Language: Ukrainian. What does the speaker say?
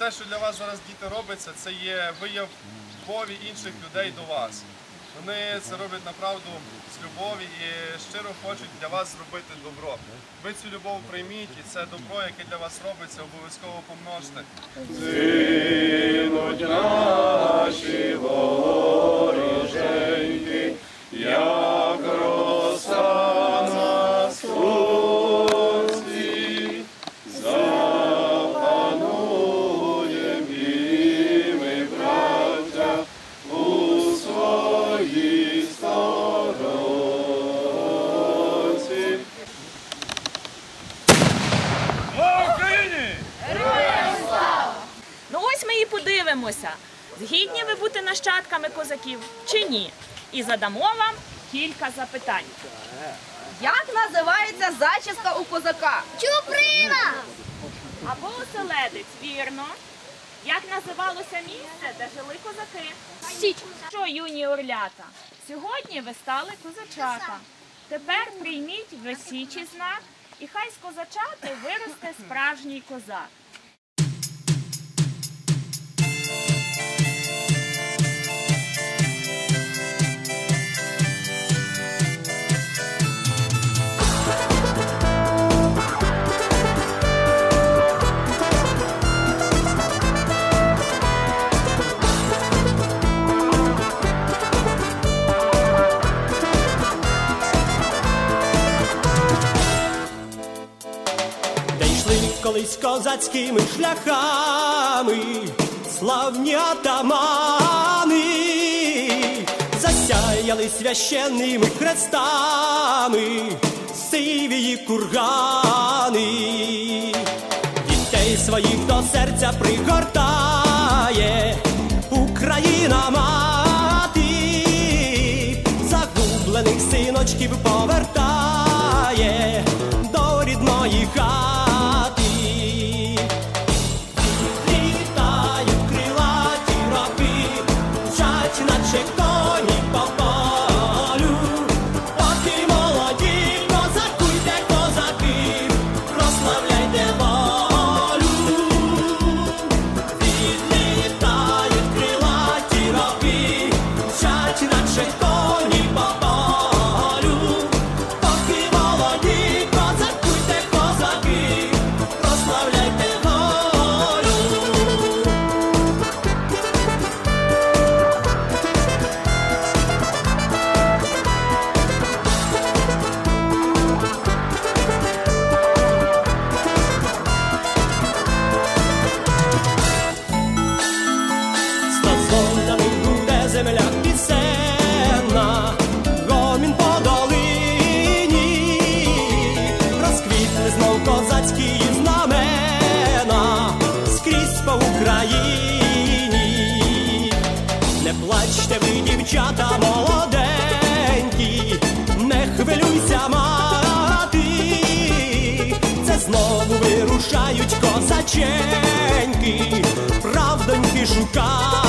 те, що для вас зараз діти робиться, це є вияв любові інших людей до вас. Вони це роблять направду з любові і щиро хочуть для вас зробити добро. Ви цю любов прийміть, і це добро, яке для вас робиться, обов'язково помножте. Зинуть наші подивимося, згідні ви бути нащадками козаків чи ні. І задамо вам кілька запитань. Як називається зачіска у козака? Чуприна! Або оселедець, вірно. Як називалося місце, де жили козаки? Січ. Що, юні орлята? Сьогодні ви стали козачата. Тепер прийміть в січі знак, і хай з козачати виросте справжній козак. Йшли колись козацькими шляхами, славні атамани, засяяли священними хрестами, сивії кургани, дітей своїх до серця пригортає Україна мати, загублених синочків повертає до козацькі знамена скрізь по Україні. Не плачте ви, дівчата молоденькі, не хвилюйся, мати, це знову вирушають козаченьки, правдоньки шукати.